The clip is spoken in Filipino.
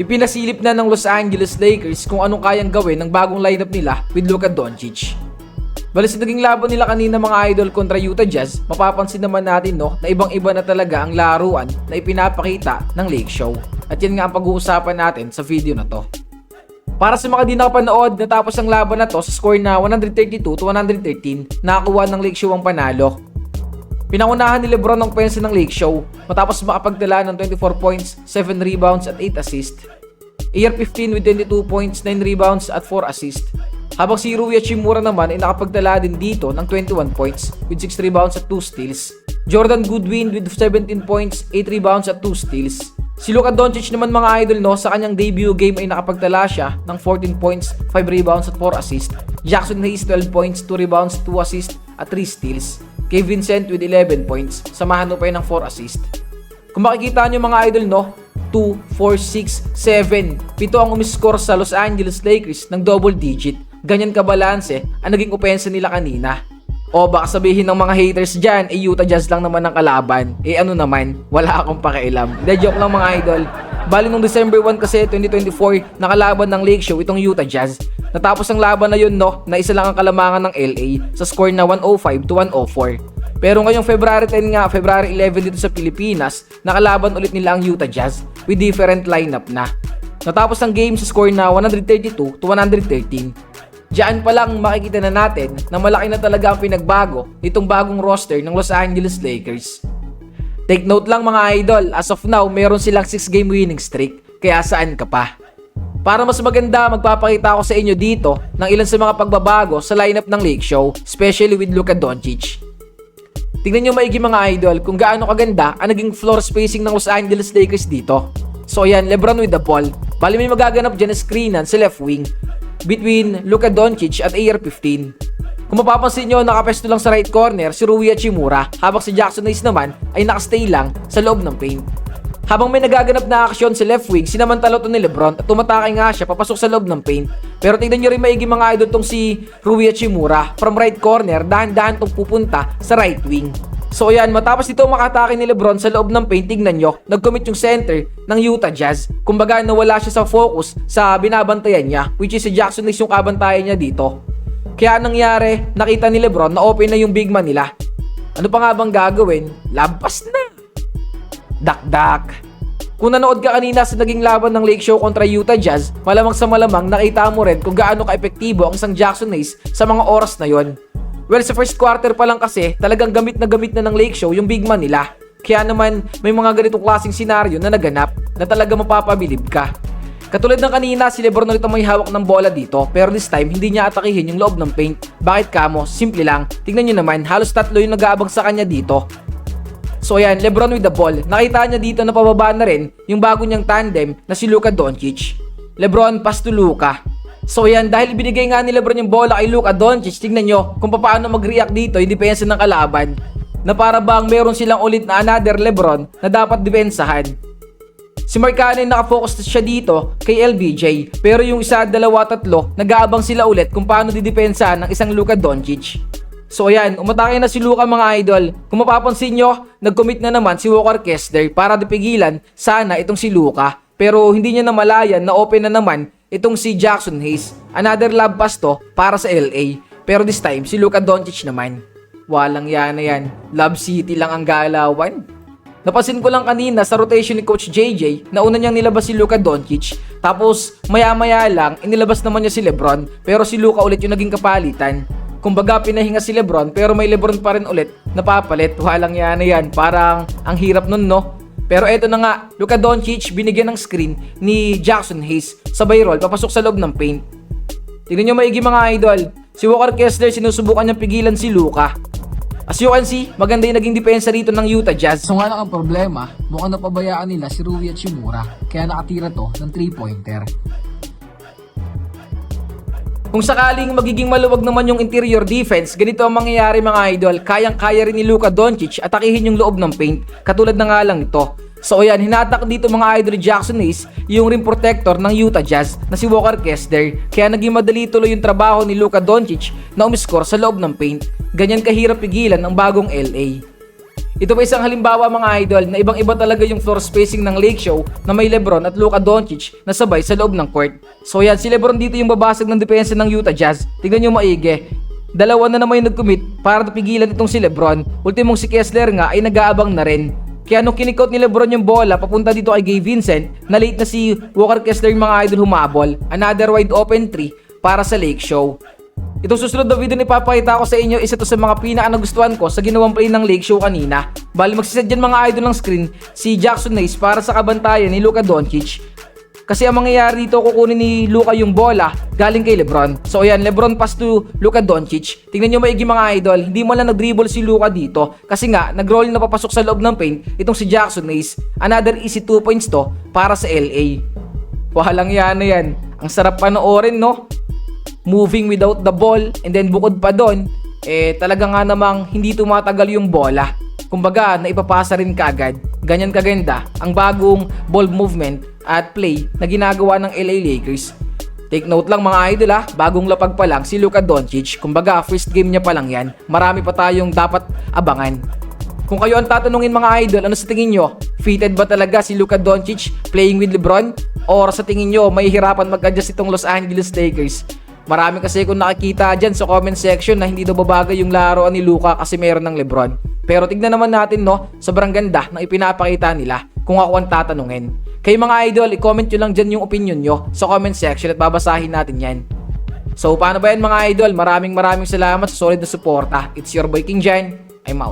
Ipinasilip na ng Los Angeles Lakers kung anong kayang gawin ng bagong lineup nila with Luka Doncic. Bali sa naging laban nila kanina mga idol kontra Utah Jazz, mapapansin naman natin no na ibang iba na talaga ang laruan na ipinapakita ng Lake Show. At yan nga ang pag-uusapan natin sa video na to. Para sa mga di nakapanood, natapos ang laban na to sa score na 132 to 113, nakakuha ng Lake Show ang panalo. Pinangunahan ni Lebron ang pensa ng Lake Show matapos makapagdala ng 24 points, 7 rebounds at 8 assists. AR-15 with 22 points, 9 rebounds at 4 assists. Habang si Rui Hachimura naman ay nakapagdala din dito ng 21 points with 6 rebounds at 2 steals. Jordan Goodwin with 17 points, 8 rebounds at 2 steals. Si Luka Doncic naman mga idol no, sa kanyang debut game ay nakapagtala siya ng 14 points, 5 rebounds at 4 assists. Jackson Hayes 12 points, 2 rebounds, 2 assists at 3 steals. Kay Vincent with 11 points, samahan pa yun ng 4 assists. Kung makikita nyo mga idol no, 2, 4, 6, 7. Pito ang umiscore sa Los Angeles Lakers ng double digit. Ganyan kabalanse ang naging opensa nila kanina. O baka sabihin ng mga haters dyan, eh Utah Jazz lang naman ang kalaban. Eh ano naman, wala akong pakialam. De joke lang mga idol. Bali nung December 1 kasi 2024, nakalaban ng Lake Show itong Utah Jazz. Natapos ang laban na yun no, na isa lang ang kalamangan ng LA sa score na 105 to 104. Pero ngayong February 10 nga, February 11 dito sa Pilipinas, nakalaban ulit nila ang Utah Jazz with different lineup na. Natapos ang game sa score na 132 to 113. Diyan pa lang makikita na natin na malaki na talaga ang pinagbago nitong bagong roster ng Los Angeles Lakers. Take note lang mga idol, as of now meron silang 6 game winning streak, kaya saan ka pa? Para mas maganda, magpapakita ako sa inyo dito ng ilan sa mga pagbabago sa lineup ng Lake Show, especially with Luka Doncic. Tingnan nyo maigi mga idol kung gaano kaganda ang naging floor spacing ng Los Angeles Lakers dito. So yan, Lebron with the ball. Bali may magaganap dyan na screenan sa left wing between Luka Doncic at AR-15. Kung mapapansin nyo, nakapesto lang sa right corner si Rui Hachimura habang si Jackson Hayes naman ay nakastay lang sa loob ng paint. Habang may nagaganap na aksyon sa left wing, sinamantala to ni Lebron at tumatake nga siya papasok sa loob ng paint. Pero tingnan nyo rin maigi mga idol tong si Rui Hachimura from right corner, dahan-dahan tong pupunta sa right wing. So ayan, matapos ito makatake ni Lebron sa loob ng paint, tignan nyo, nag-commit yung center ng Utah Jazz. Kumbaga nawala siya sa focus sa binabantayan niya, which is si Jackson Hayes yung kabantayan niya dito. Kaya nangyari, nakita ni Lebron na open na yung big man nila. Ano pa nga bang gagawin? Labas na! Dakdak. Kung nanood ka kanina sa naging laban ng Lake Show kontra Utah Jazz, malamang sa malamang nakita mo rin kung gaano ka-epektibo ang isang Jackson Hayes sa mga oras na yon. Well, sa first quarter pa lang kasi, talagang gamit na gamit na ng Lake Show yung big man nila. Kaya naman, may mga ganitong klaseng senaryo na naganap na talaga mapapabilib ka. Katulad ng kanina, si Lebron ulit ang may hawak ng bola dito, pero this time, hindi niya atakihin yung loob ng paint. Bakit kamo? Simple lang. Tingnan nyo naman, halos tatlo yung nag-aabang sa kanya dito. So ayan, Lebron with the ball. Nakita niya dito na pababa na rin yung bago niyang tandem na si Luka Doncic. Lebron pass to Luka. So yan, dahil binigay nga ni Lebron yung bola kay Luka Doncic, tingnan nyo kung paano mag-react dito yung depensa ng kalaban. Na para bang meron silang ulit na another Lebron na dapat depensahan. Si Mark Cannon nakafocus siya dito kay LBJ pero yung isa, dalawa, tatlo nag-aabang sila ulit kung paano didepensa ng isang Luka Doncic. So ayan, umatake na si Luka mga idol. Kung mapapansin nyo, nag-commit na naman si Walker Kessler para dipigilan sana itong si Luka. Pero hindi niya namalayan na open na naman itong si Jackson Hayes. Another love pass to para sa LA. Pero this time, si Luka Doncic naman. Walang yan na yan. Love City lang ang galawan. Napansin ko lang kanina sa rotation ni Coach JJ na una niyang nilabas si Luka Doncic. Tapos maya-maya lang inilabas naman niya si Lebron pero si Luka ulit yung naging kapalitan. Kumbaga pinahinga si Lebron pero may Lebron pa rin ulit napapalit. Walang yan yan. Parang ang hirap nun no. Pero eto na nga, Luka Doncic binigyan ng screen ni Jackson Hayes. Sabay roll, papasok sa loob ng paint. Tignan nyo maigi mga idol. Si Walker Kessler sinusubukan niyang pigilan si Luka. As you can see, maganda yung naging depensa rito ng Utah Jazz. So nga lang ang problema, mukhang napabayaan nila si Rui at Shimura, kaya nakatira to ng 3-pointer. Kung sakaling magiging maluwag naman yung interior defense, ganito ang mangyayari mga idol. Kayang-kaya rin ni Luka Doncic atakihin yung loob ng paint, katulad na nga lang ito. So ayan, hinatak dito mga idol Jackson Hayes yung rim protector ng Utah Jazz na si Walker Kessler. Kaya naging madali tuloy yung trabaho ni Luka Doncic na umiscore sa loob ng paint. Ganyan kahirap pigilan ang bagong LA. Ito pa isang halimbawa mga idol na ibang iba talaga yung floor spacing ng Lake Show na may Lebron at Luka Doncic na sabay sa loob ng court. So yan, si Lebron dito yung babasag ng depensa ng Utah Jazz. Tignan nyo maigi. Dalawa na naman yung nag-commit para napigilan itong si Lebron. Ultimong si Kessler nga ay nag-aabang na rin. Kaya nung kinikot ni Lebron yung bola papunta dito kay Gabe Vincent, na late na si Walker Kessler mga idol humabol. Another wide open 3 para sa Lake Show. Itong susunod na video na ipapakita ko sa inyo isa to sa mga pinaka nagustuhan ko sa ginawang play ng Lake Show kanina. Bali magsiset dyan mga idol ng screen si Jackson Hayes para sa kabantayan ni Luka Doncic. Kasi ang mangyayari dito kukunin ni Luka yung bola galing kay Lebron. So ayan, Lebron pass to Luka Doncic. Tingnan nyo maigi mga idol, hindi mo lang nag-dribble si Luka dito. Kasi nga, nag-roll na papasok sa loob ng paint itong si Jackson Hayes. Another easy 2 points to para sa LA. Walang yan na yan. Ang sarap panoorin no? Moving without the ball and then bukod pa doon eh talaga nga namang hindi tumatagal yung bola. Kumbaga, naipapasa rin kaagad. Ganyan kaganda ang bagong ball movement at play na ginagawa ng LA Lakers. Take note lang mga idol ha, bagong lapag pa lang si Luka Doncic. Kumbaga, first game niya pa lang yan. Marami pa tayong dapat abangan. Kung kayo ang tatanungin mga idol, ano sa tingin nyo? Fitted ba talaga si Luka Doncic playing with LeBron? Or sa tingin nyo, may hirapan mag-adjust itong Los Angeles Lakers? Marami kasi kung nakikita dyan sa comment section na hindi daw babagay yung laruan ni Luka kasi meron ng Lebron. Pero tignan naman natin no, sobrang ganda ng ipinapakita nila kung ako ang tatanungin. Kayo mga idol, i-comment nyo lang dyan yung opinion nyo sa comment section at babasahin natin yan. So paano ba yan mga idol? Maraming maraming salamat sa solid na suporta. It's your boy King Jan. I'm out.